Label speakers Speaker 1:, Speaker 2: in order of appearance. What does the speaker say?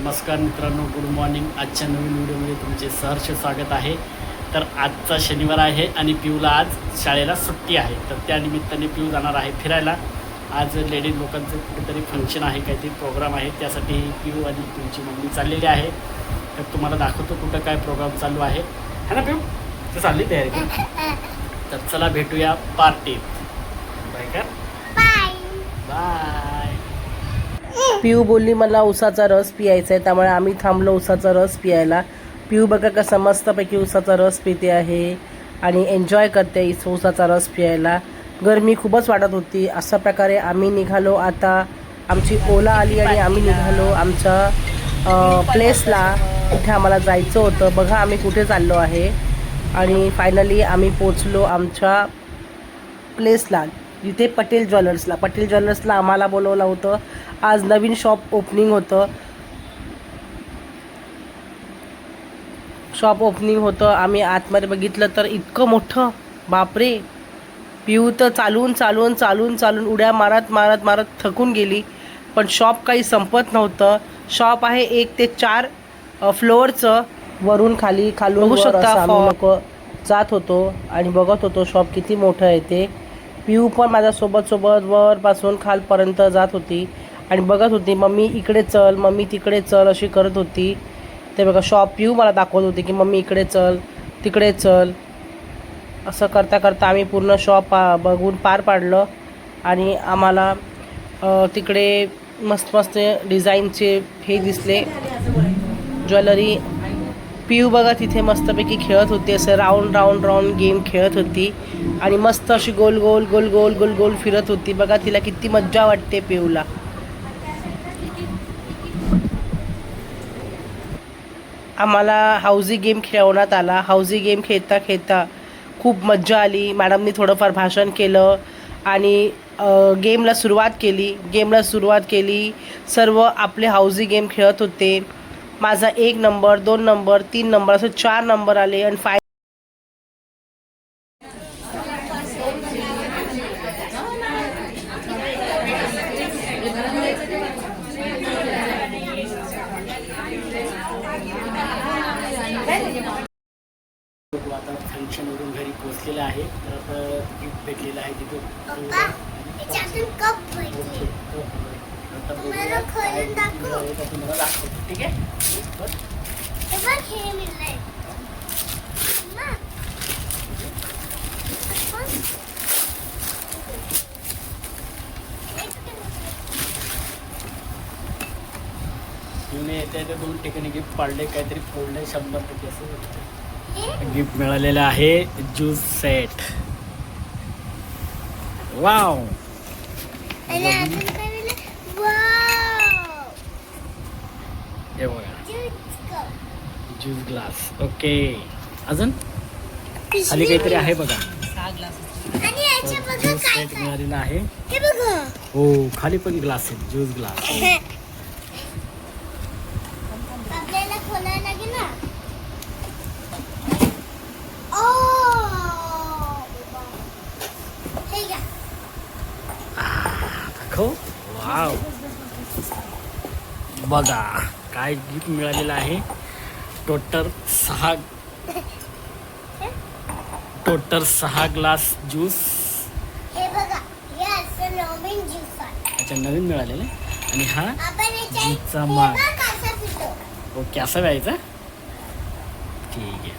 Speaker 1: नमस्कार मित्रांनो good morning आजच्या नवीन व्हिडिओमध्ये तुमचे सहर्ष स्वागत आहे. तर आजचा शनिवार आहे आणि पिऊला आज शाळेला सुट्टी आहे. तर त्या निमित्ताने पिऊ जाणार आहे फिरायला. आज लेडीज लोकांचं कुठेतरी फंक्शन आहे काहीतरी प्रोग्राम आहे. त्यासाठी पिऊ आणि पिऊची मम्मी चाललेली आहे. तर तुम्हाला दाखवतो कुठं काय प्रोग्राम चालू आहे. है ना पिऊ? तर चालली तयारी? तर चला भेटूया पार्टीत बाय का बाय
Speaker 2: पिऊ बोलली मला उसाचा रस पियायचा आहे त्यामुळे आम्ही थांबलो उसाचा रस पियायला. पिऊ बघा कसं मस्तपैकी उसाचा रस पिते आहे आणि एन्जॉय करते इस उसाचा रस पियायला. गरमी खूपच वाटत होती. अशा प्रकारे आम्ही निघालो. आता आमची ओला आली आणि आम्ही निघालो आमच्या प्लेसला कुठे आम्हाला जायचं होतं. बघा आम्ही कुठे चाललो आहे. आणि फायनली आम्ही पोचलो आमच्या प्लेसला जिथे पटेल ज्वेलर्सला. पटेल ज्वेलर्सला आम्हाला बोलवलं होतं. आज नवीन शॉप ओपनिंग होतं. शॉप ओपनिंग होतं. आम्ही आतमध्ये बघितलं तर इतकं मोठं. बापरे. पिऊ तर चालून चालून चालून चालून उड्या मारत मारत मारत थकून गेली. पण शॉप काही संपत नव्हतं. शॉप आहे एक ते चार फ्लोअरचं वरून खाली खालून बघू शकता जात होतो आणि बघत होतो शॉप किती मोठं आहे ते. पिऊ पण माझ्यासोबत सोबत वरपासून खालपर्यंत जात होती. आणि बघत होती मम्मी इकडे चल मम्मी तिकडे चल अशी करत होती. ते बघा शॉप पिऊ मला दाखवत होती की मम्मी इकडे चल तिकडे चल. असं करता करता आम्ही पूर्ण शॉप पा बघून पार पाडलं. आणि आम्हाला तिकडे मस्त मस्त डिझाईनचे हे दिसले. ज्वेलरी पिऊ बघा तिथे मस्तपैकी खेळत होती असं राऊंड राऊंड राऊंड गेम खेळत होती. आणि मस्त अशी गोल गोल गोल गोल गोल गोल फिरत होती. बघा तिला किती मज्जा वाटते पिऊला आम्हाला हाऊजी गेम खेळवण्यात आला. हाऊजी गेम खेळता खेळता खूप मज्जा आली. मॅडमनी थोडंफार भाषण केलं आणि गेमला सुरुवात केली. गेमला सुरुवात केली. सर्व आपले हाऊजी गेम खेळत होते. माझा एक नंबर दोन नंबर तीन नंबर असं चार नंबर आले आणि फाय
Speaker 1: बघू आता फंक्शनवरून घरी पोहोचलेलं आहे. तर आता गिफ्ट भेटलेलं आहे तिथं आता ठीक आहे? दोन ठिकाणी गिफ्ट पाडले काहीतरी फोडले शंभर टक्के असं वाटतं. गिफ्ट मिळालेलं आहे ज्यूस सेट? वाव! हे बघा
Speaker 3: Juice cup.
Speaker 1: Juice glass. Okay. अजून? खाली काहीतरी आहे बघा. ज्यूस सेट मिळालेला आहे.
Speaker 3: हे
Speaker 1: खाली पण ग्लास आहे ज्यूस ग्लास.
Speaker 3: हे
Speaker 1: वाव. बघा काय गिफ्ट मिळालेलं आहे. टोटल सहा टोटल सहा ग्लास ज्यूस.
Speaker 3: हे बघा हे असं नवीन ज्यूस आहे.
Speaker 1: अच्छा नवीन मिळालेलं आहे. आणि हा
Speaker 3: आपण
Speaker 1: ज्यूसचा माग.
Speaker 3: बघ कसं पितो.
Speaker 1: ओके असं व्हायचं ठीक आहे.